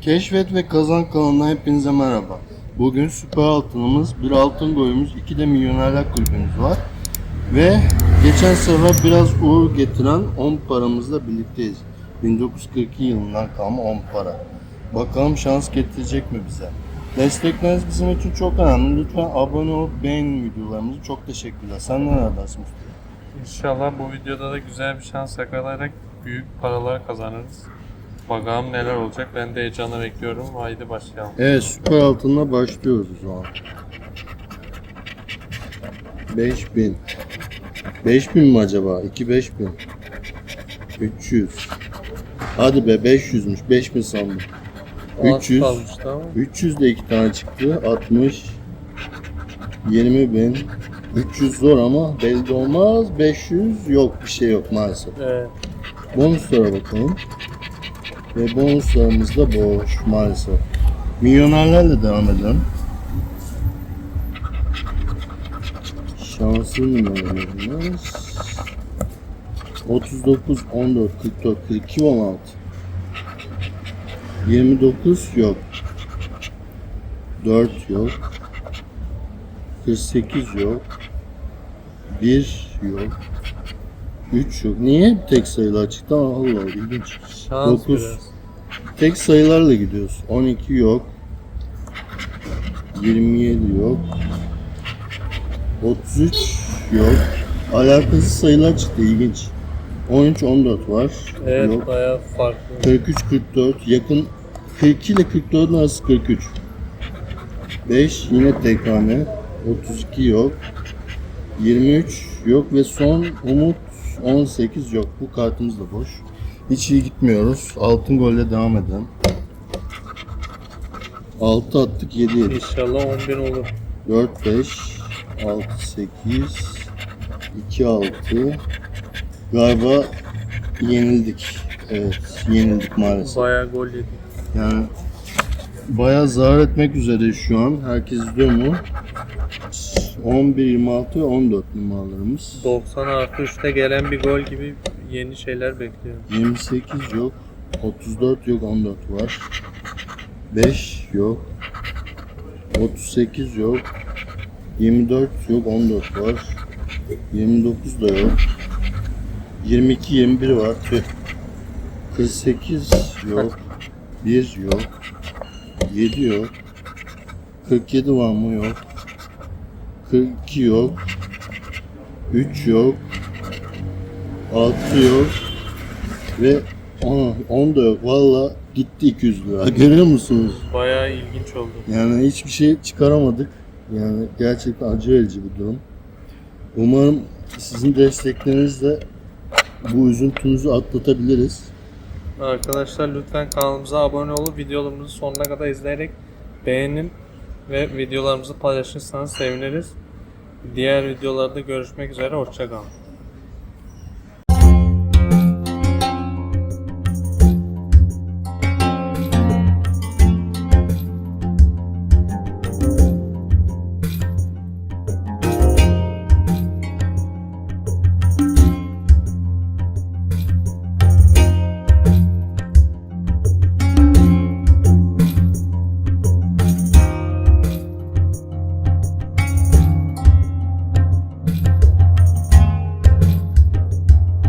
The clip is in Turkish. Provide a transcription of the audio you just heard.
Keşfet ve Kazan kanalına hepinize merhaba. Bugün süper altınımız, bir altın boyumuz, iki de milyonerler kulübümüz var. Ve geçen sefer biraz uğur getiren 10 paramızla birlikteyiz. 1942 yılından kalma 10 para. Bakalım şans getirecek mi bize? Destekleriniz bizim için çok önemli. Lütfen abone olup beğenin videolarımızı. Çok teşekkürler. Sen neler dersin Mustafa? İnşallah bu videoda da güzel bir şans yakalayarak büyük paralar kazanırız. Bakalım neler olacak. Ben de heyecanla bekliyorum. Haydi başlayalım. Evet süper altınla başlıyoruz o zaman. 5000 5000 mi acaba? 2 5000 300 Hadi be 500'müş 5000 sandım. Az 300 kalmıştı ama. 300 de 2 tane çıktı. 60 20 bin 300 zor ama belli olmaz. 500 yok bir şey yok maalesef. Evet. Bonuslara bakalım. Ve bonuslarımız da boş maalesef. Milyonerlerle devam edelim. Şanslı milyonerlerimiz. 39, 14, 44, 42, 16. 29 yok. 4 yok. 48 yok. 1 yok. 3 yok. Niye hep tek sayılar çıktı? Allah Allah ilginç. Şans Dokuz. biraz. Tek sayılarla gidiyoruz. 12 yok. 27 yok. 33 yok. Alakasız sayılar çıktı ilginç. 13 14 var. Evet Yok. bayağı farklı. 43 44 yakın 42 ile 44'ün arası 43. 5 yine tek hane. 32 yok. 23 yok ve son umut 18 yok. Bu kartımız da boş. Hiç iyi gitmiyoruz. Altın golle devam edelim. 6 attık 7 yedik. İnşallah 10 bin olur. 4 5 6 8 2 6 Galiba yenildik. Evet, yenildik maalesef. Bayağı gol yedik. Yani bayağı zarar etmek üzere şu an. Herkes izliyor mu? 11, 26 ve 14 numaralarımız. 90 artı 3'te gelen bir gol gibi yeni şeyler bekliyorum. 28 yok. 34 yok, 14 var. 5 yok. 38 yok. 24 yok, 14 var. 29 da yok. 22, 21 var. Tüh. 48 yok. 1 yok. 7 yok. 47 var mı? Yok. 42 yok. 3 yok. 6 yok. Ve 10, 10 da yok. Valla gitti 200 lira. Görüyor musunuz? Bayağı ilginç oldu. Yani hiçbir şey çıkaramadık. Yani gerçekten acı verici bir durum. Umarım sizin desteklerinizle bu üzüntümüzü atlatabiliriz. Arkadaşlar lütfen kanalımıza abone olup videolarımızı sonuna kadar izleyerek beğenin ve videolarımızı paylaşırsanız seviniriz. Diğer videolarda görüşmek üzere. Hoşçakalın.